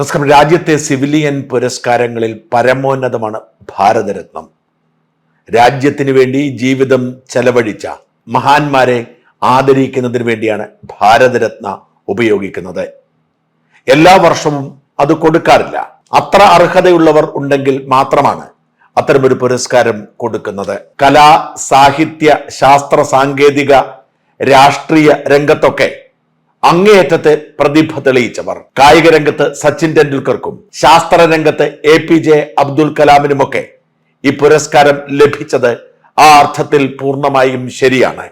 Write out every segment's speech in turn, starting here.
നമസ്കാരം. രാജ്യത്തെ സിവിലിയൻ പുരസ്കാരങ്ങളിൽ പരമോന്നതമാണ് ഭാരതരത്നം. രാജ്യത്തിന് വേണ്ടി ജീവിതം ചെലവഴിച്ച മഹാന്മാരെ ആദരിക്കുന്നതിന് വേണ്ടിയാണ് ഭാരതരത്ന ഉപയോഗിക്കുന്നത്. എല്ലാ വർഷവും അത് കൊടുക്കാറില്ല. അത്ര അർഹതയുള്ളവർ ഉണ്ടെങ്കിൽ മാത്രമാണ് അത്തരമൊരു പുരസ്കാരം കൊടുക്കുന്നത്. കലാ സാഹിത്യ ശാസ്ത്ര സാങ്കേതിക രാഷ്ട്രീയ രംഗത്തൊക്കെ അങ്ങേയറ്റത്തെ പ്രതിഭ തെളിയിച്ചവർ. കായിക രംഗത്ത് സച്ചിൻ ടെണ്ടുൽക്കർക്കും ശാസ്ത്ര രംഗത്ത് എ പി ജെ അബ്ദുൽ കലാമിനുമൊക്കെ ഈ പുരസ്കാരം ലഭിച്ചത് ആ അർത്ഥത്തിൽ പൂർണമായും ശരിയാണ്.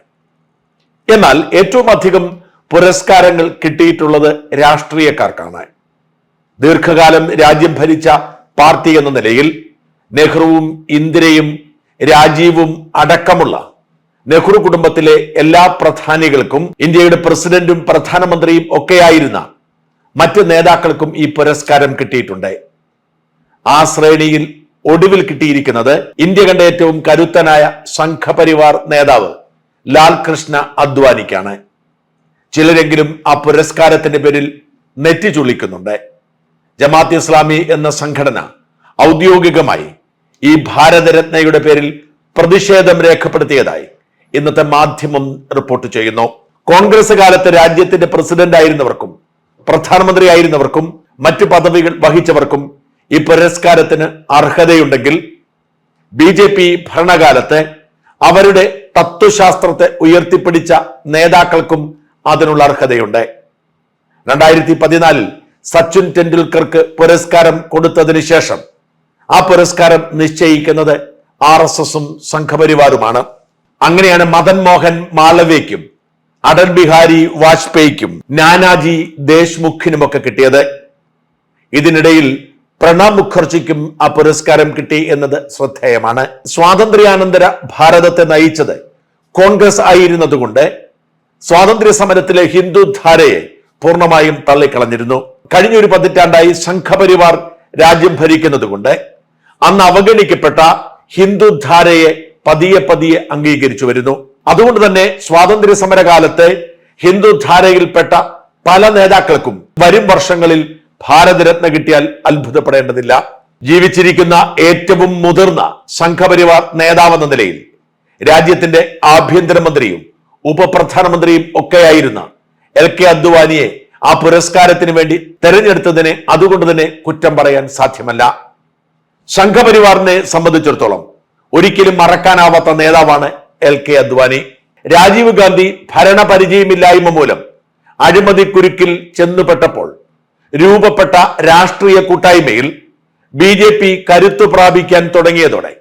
എന്നാൽ ഏറ്റവും അധികം പുരസ്കാരങ്ങൾ കിട്ടിയിട്ടുള്ളത് രാഷ്ട്രീയക്കാർക്കാണ്. ദീർഘകാലം രാജ്യം ഭരിച്ച പാർട്ടി എന്ന നിലയിൽ നെഹ്റുവും ഇന്ദിരയും രാജീവും അടക്കമുള്ള നെഹ്റു കുടുംബത്തിലെ എല്ലാ പ്രധാനികൾക്കും ഇന്ത്യയുടെ പ്രസിഡന്റും പ്രധാനമന്ത്രിയും ഒക്കെയായിരുന്ന മറ്റ് നേതാക്കൾക്കും ഈ പുരസ്കാരം കിട്ടിയിട്ടുണ്ട്. ആ ശ്രേണിയിൽ ഒടുവിൽ കിട്ടിയിരിക്കുന്നത് ഇന്ത്യ കണ്ട ഏറ്റവും കരുത്തനായ സംഘപരിവാർ നേതാവ് ലാൽ കൃഷ്ണ അദ്വാനിക്കാണ്. ചിലരെങ്കിലും ആ പുരസ്കാരത്തിന്റെ പേരിൽ നെറ്റി ചുള്ളിക്കുന്നുണ്ട് ജമാഅത്ത് ഇസ്ലാമി എന്ന സംഘടന ഔദ്യോഗികമായി ഈ ഭാരതരത്നയുടെ പേരിൽ പ്രതിഷേധം രേഖപ്പെടുത്തിയതായി ഇന്നത്തെ മാധ്യമം റിപ്പോർട്ട് ചെയ്യുന്നു. കോൺഗ്രസ് കാലത്ത് രാജ്യത്തിന്റെ പ്രസിഡന്റ് ആയിരുന്നവർക്കും പ്രധാനമന്ത്രി ആയിരുന്നവർക്കും മറ്റു പദവികൾ വഹിച്ചവർക്കും ഈ പുരസ്കാരത്തിന് അർഹതയുണ്ടെങ്കിൽ ബി ജെ പി ഭരണകാലത്ത് അവരുടെ തത്വശാസ്ത്രത്തെ ഉയർത്തിപ്പിടിച്ച നേതാക്കൾക്കും അതിനുള്ള അർഹതയുണ്ട്. രണ്ടായിരത്തി പതിനാലിൽ സച്ചിൻ ടെണ്ടുൽക്കർക്ക് പുരസ്കാരം കൊടുത്തതിന് ശേഷം ആ പുരസ്കാരം നിശ്ചയിക്കുന്നത് ആർ എസ് എസും സംഘപരിവാറുമാണ്. അങ്ങനെയാണ് മദൻ മോഹൻ മാളവ്യയ്ക്കും അടൽ ബിഹാരി വാജ്പേയിക്കും നാനാജി ദേശ്മുഖിനുമൊക്കെ കിട്ടിയത്. ഇതിനിടയിൽ പ്രണബ് മുഖർജിക്കും ആ പുരസ്കാരം കിട്ടി എന്നത് ശ്രദ്ധേയമാണ്. സ്വാതന്ത്ര്യാനന്തര ഭാരതത്തെ നയിച്ചത് കോൺഗ്രസ് ആയിരുന്നതുകൊണ്ട് സ്വാതന്ത്ര്യ സമരത്തിലെ ഹിന്ദു ധാരയെ പൂർണമായും തള്ളിക്കളഞ്ഞിരുന്നു. കഴിഞ്ഞ ഒരു പതിറ്റാണ്ടായി സംഘപരിവാർ രാജ്യം ഭരിക്കുന്നതുകൊണ്ട് അന്ന് അവഗണിക്കപ്പെട്ട ഹിന്ദു ധാരയെ പതിയെ പതിയെ അംഗീകരിച്ചു വരുന്നു. അതുകൊണ്ട് തന്നെ സ്വാതന്ത്ര്യ സമരകാലത്തെ ഹിന്ദു ധാരയിൽപ്പെട്ട പല നേതാക്കൾക്കും വരും വർഷങ്ങളിൽ ഭാരതരത്ന കിട്ടിയാൽ അത്ഭുതപ്പെടേണ്ടതില്ല. ജീവിച്ചിരിക്കുന്ന ഏറ്റവും മുതിർന്ന സംഘപരിവാർ നേതാവെന്ന നിലയിൽ രാജ്യത്തിന്റെ ആഭ്യന്തരമന്ത്രിയും ഉപപ്രധാനമന്ത്രിയും ഒക്കെയായിരുന്ന എൽ കെ അദ്വാനിയെ ആ പുരസ്കാരത്തിന് വേണ്ടി തെരഞ്ഞെടുത്തതിനെ അതുകൊണ്ട് തന്നെ കുറ്റം പറയാൻ സാധ്യമല്ല. സംഘപരിവാറിനെ സംബന്ധിച്ചിടത്തോളം ഒരിക്കലും മറക്കാനാവാത്ത നേതാവാണ് എൽ കെ അദ്വാനി. രാജീവ് ഗാന്ധി ഭരണപരിചയമില്ലായ്മ മൂലം അഴിമതി കുരുക്കിൽ ചെന്നുപെട്ടപ്പോൾ രൂപപ്പെട്ട രാഷ്ട്രീയ കൂട്ടായ്മയിൽ ബി ജെ പി കരുത്തു പ്രാപിക്കാൻ തുടങ്ങിയതോടെ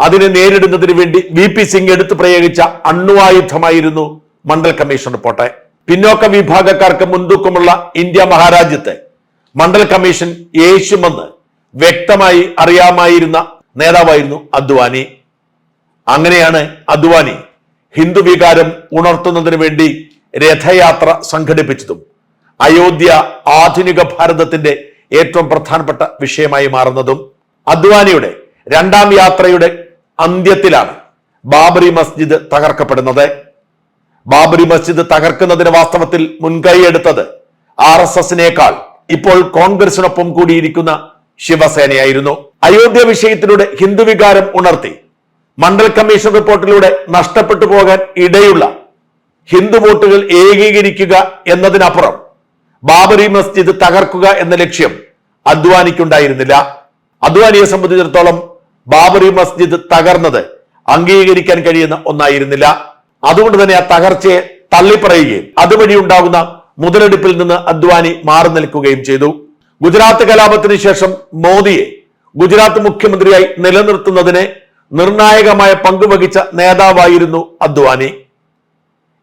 അതിനെ നേരിടുന്നതിന് വേണ്ടി വി പി സിംഗ് എടുത്തു പ്രയോഗിച്ച അണ്വായുധമായിരുന്നു മണ്ഡൽ കമ്മീഷൻ റിപ്പോർട്ട്. പിന്നോക്ക വിഭാഗക്കാർക്ക് മുൻതൂക്കമുള്ള ഇന്ത്യ മഹാരാജ്യത്തെ മണ്ഡൽ കമ്മീഷൻ യേശുമെന്ന് വ്യക്തമായി അറിയാമായിരുന്ന നേതാവായിരുന്നു അദ്വാനി. അങ്ങനെയാണ് അദ്വാനി ഹിന്ദു വികാരം ഉണർത്തുന്നതിന് വേണ്ടി രഥയാത്ര സംഘടിപ്പിച്ചതും. അയോധ്യ ആധുനിക ഭാരതത്തിന്റെ ഏറ്റവും പ്രധാനപ്പെട്ട വിഷയമായി മാറുന്നതും അദ്വാനിയുടെ രണ്ടാം യാത്രയുടെ അന്ത്യത്തിലാണ് ബാബറി മസ്ജിദ് തകർക്കപ്പെടുന്നത്. ബാബറി മസ്ജിദ് തകർക്കുന്നതിന് വാസ്തവത്തിൽ മുൻകൈ എടുത്തത് ആർ എസ് എസിനേക്കാൾ ഇപ്പോൾ കോൺഗ്രസിനൊപ്പം കൂടിയിരിക്കുന്ന ശിവസേനയായിരുന്നു. അയോധ്യ വിഷയത്തിലൂടെ ഹിന്ദു വികാരം ഉണർത്തി. മണ്ഡൽ കമ്മീഷൻ റിപ്പോർട്ടിലൂടെ നഷ്ടപ്പെട്ടു പോകാൻ ഇടയുള്ള ഹിന്ദു വോട്ടുകൾ ഏകീകരിക്കുക എന്നതിനപ്പുറം ബാബറി മസ്ജിദ് തകർക്കുക എന്ന ലക്ഷ്യം അദ്വാനിക്കുണ്ടായിരുന്നില്ല. അദ്വാനിയെ സംബന്ധിച്ചിടത്തോളം ബാബറി മസ്ജിദ് തകർന്നത് അംഗീകരിക്കാൻ കഴിയുന്ന ഒന്നായിരുന്നില്ല. അതുകൊണ്ട് തന്നെ ആ തകർച്ചയെ തള്ളിപ്പറയുകയും അതുവഴി ഉണ്ടാകുന്ന മുതലെടുപ്പിൽ നിന്ന് അദ്വാനി മാറി നിൽക്കുകയും ചെയ്തു. ഗുജറാത്ത് കലാപത്തിന് ശേഷം മോദിയെ ഗുജറാത്ത് മുഖ്യമന്ത്രിയായി നിലനിർത്തുന്നതിന് നിർണായകമായ പങ്കുവഹിച്ച നേതാവായിരുന്നു അദ്വാനി.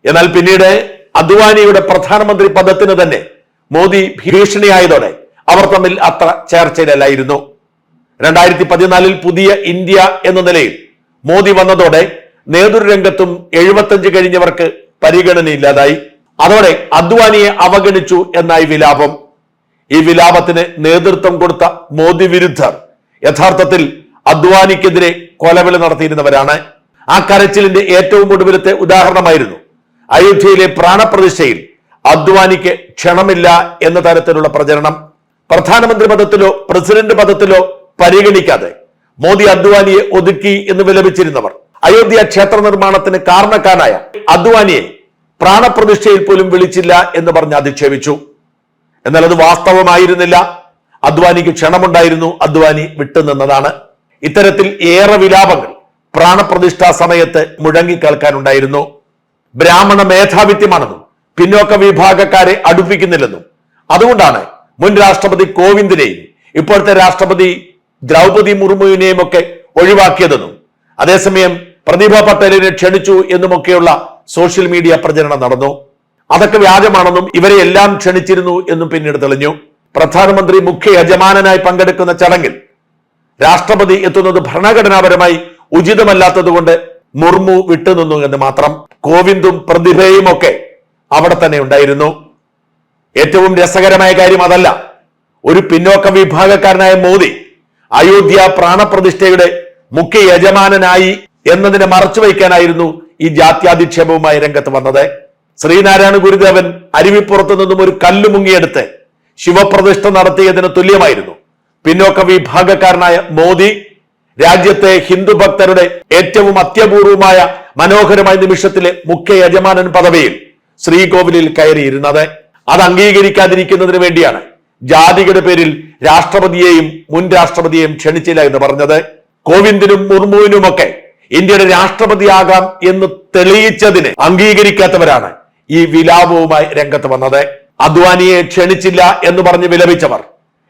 എന്നാൽ പിന്നീട് അദ്വാനിയുടെ പ്രധാനമന്ത്രി പദത്തിന് തന്നെ മോദി ഭീഷണിയായതോടെ അവർ തമ്മിൽ അത്ര ചേർച്ചയിലല്ലായിരുന്നു. രണ്ടായിരത്തി പതിനാലിൽ പുതിയ ഇന്ത്യ എന്ന നിലയിൽ മോദി വന്നതോടെ നേതൃരംഗത്തും എഴുപത്തഞ്ച് കഴിഞ്ഞവർക്ക് പരിഗണനയില്ലാതായി. അതോടെ അദ്വാനിയെ അവഗണിച്ചു എന്നായി വിലാപം. ഈ വിലാപത്തിന് നേതൃത്വം കൊടുത്ത മോദി വിരുദ്ധർ യഥാർത്ഥത്തിൽ അദ്വാനിക്കെതിരെ കൊലവിളി നടത്തിയിരുന്നവരാണ്. ആ കരച്ചിലിന്റെ ഏറ്റവും ഒടുവിലത്തെ ഉദാഹരണമായിരുന്നു. അയോധ്യയിലെ പ്രാണപ്രതിഷ്ഠയിൽ അദ്വാനിക്ക് ക്ഷണമില്ല എന്ന തരത്തിലുള്ള പ്രചരണം പ്രധാനമന്ത്രി പദത്തിലോ പ്രസിഡന്റ് പദത്തിലോ പരിഗണിക്കാതെ മോദി അദ്വാനിയെ ഒതുക്കി എന്ന് വിലപിച്ചിരുന്നവർ. അയോധ്യ ക്ഷേത്ര നിർമ്മാണത്തിന് കാരണക്കാരായ അദ്വാനിയെ പ്രാണപ്രതിഷ്ഠയിൽ പോലും വിളിച്ചില്ല എന്ന് പറഞ്ഞ് അധിക്ഷേപിച്ചു. എന്നാൽ അത് വാസ്തവമായിരുന്നില്ല. അദ്വാനിക്ക് ക്ഷണമുണ്ടായിരുന്നു അദ്വാനി വിട്ടുനിന്നതാണ് ഇത്തരത്തിൽ ഏറെ വിലാപങ്ങൾ പ്രാണപ്രതിഷ്ഠാ സമയത്ത് മുഴങ്ങിക്കേൾക്കാനുണ്ടായിരുന്നു ബ്രാഹ്മണ മേധാവിത്യമാണെന്നും പിന്നോക്ക വിഭാഗക്കാരെ അടുപ്പിക്കുന്നില്ലെന്നും. അതുകൊണ്ടാണ് മുൻ രാഷ്ട്രപതി കോവിന്ദിനെയും ഇപ്പോഴത്തെ രാഷ്ട്രപതി ദ്രൗപതി മുർമുവിനെയും ഒക്കെ ഒഴിവാക്കിയതെന്നും അതേസമയം പ്രതിഭ പട്ടേലിനെ ക്ഷണിച്ചു എന്നുമൊക്കെയുള്ള സോഷ്യൽ മീഡിയ പ്രചരണം നടന്നു. അതൊക്കെ വ്യാജമാണെന്നും ഇവരെ എല്ലാം ക്ഷണിച്ചിരുന്നു എന്നും പിന്നീട് തെളിഞ്ഞു. പ്രധാനമന്ത്രി മുഖ്യ യജമാനനായി പങ്കെടുക്കുന്ന ചടങ്ങിൽ രാഷ്ട്രപതി എത്തുന്നത് ഭരണഘടനാപരമായി ഉചിതമല്ലാത്തതുകൊണ്ട് മുർമു വിട്ടുനിന്നു എന്ന് മാത്രം കോവിന്ദും പ്രതിഭയും ഒക്കെ അവിടെ തന്നെ ഉണ്ടായിരുന്നു. ഏറ്റവും രസകരമായ കാര്യം അതല്ല ഒരു പിന്നോക്ക വിഭാഗക്കാരനായ മോദി അയോധ്യ പ്രാണപ്രതിഷ്ഠയുടെ മുഖ്യ യജമാനനായി എന്നതിനെ മറച്ചു വയ്ക്കാനായിരുന്നു ഈ ജാത്യാധിക്ഷേപവുമായി രംഗത്ത് വന്നത്. ശ്രീനാരായണ ഗുരുദേവൻ അരുവിപ്പുറത്തു നിന്നും ഒരു കല്ല് മുങ്ങിയെടുത്ത് ശിവപ്രതിഷ്ഠ നടത്തിയതിന് തുല്യമായിരുന്നു. പിന്നോക്ക വിഭാഗക്കാരനായ മോദി രാജ്യത്തെ ഹിന്ദു ഭക്തരുടെ ഏറ്റവും അത്യപൂർവമായ മനോഹരമായ നിമിഷത്തിലെ മുഖ്യ യജമാനൻ പദവിയിൽ ശ്രീകോവിലിൽ കയറിയിരുന്നത്. അത് അംഗീകരിക്കാതിരിക്കുന്നതിന് വേണ്ടിയാണ് ജാതിയുടെ പേരിൽ രാഷ്ട്രപതിയെയും മുൻ രാഷ്ട്രപതിയെയും ക്ഷണിച്ചില്ല എന്ന് പറഞ്ഞത്. കോവിന്ദിനും മുർമുവിനുമൊക്കെ ഇന്ത്യയുടെ രാഷ്ട്രപതിയാകാം എന്ന് തെളിയിച്ചതിന് അംഗീകരിക്കാത്തവരാണ് ഈ വിലാപവുമായി രംഗത്ത് വന്നത്. അദ്വാനിയെ ക്ഷണിച്ചില്ല എന്ന് പറഞ്ഞ് വിലപിച്ചവർ.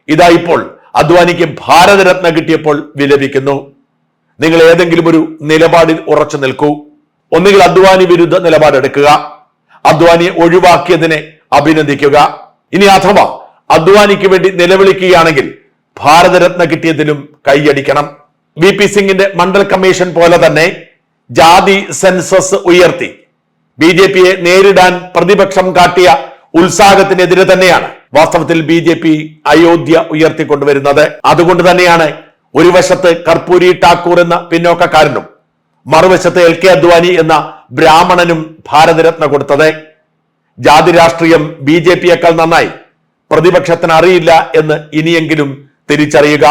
ഇതാ ഇപ്പോൾ അദ്വാനിക്ക് ഭാരതരത്ന കിട്ടിയപ്പോൾ വിലപിക്കുന്നു. നിങ്ങൾ ഏതെങ്കിലും ഒരു നിലപാടിൽ ഉറച്ചു നിൽക്കൂ. ഒന്നുകിൽ അദ്വാനി വിരുദ്ധ നിലപാടെടുക്കുക. അദ്വാനിയെ ഒഴിവാക്കിയതിനെ അഭിനന്ദിക്കുക. ഇനി അഥവാ അദ്വാനിക്ക് വേണ്ടി നിലവിളിക്കുകയാണെങ്കിൽ ഭാരതരത്ന കിട്ടിയതിലും കൈയടിക്കണം. വി പി സിംഗിന്റെ മണ്ഡൽ കമ്മീഷൻ പോലെ തന്നെ ജാതി സെൻസസ് ഉയർത്തി. ബി ജെ പിയെ നേരിടാൻ പ്രതിപക്ഷം കാട്ടിയ ഉത്സാഹത്തിനെതിരെ തന്നെയാണ് വാസ്തവത്തിൽ ബി ജെ പി അയോധ്യ ഉയർത്തിക്കൊണ്ടുവരുന്നത്. അതുകൊണ്ട് തന്നെയാണ് ഒരു വശത്ത് കർപ്പൂരി ഠാക്കൂർ എന്ന പിന്നോക്കക്കാരനും മറുവശത്ത് എൽ കെ അദ്വാനി എന്ന ബ്രാഹ്മണനും ഭാരതരത്ന കൊടുത്തത്. ജാതി രാഷ്ട്രീയം ബി ജെ പിയേക്കാൾ നന്നായി. പ്രതിപക്ഷത്തിന് അറിയില്ല എന്ന് ഇനിയെങ്കിലും തിരിച്ചറിയുക.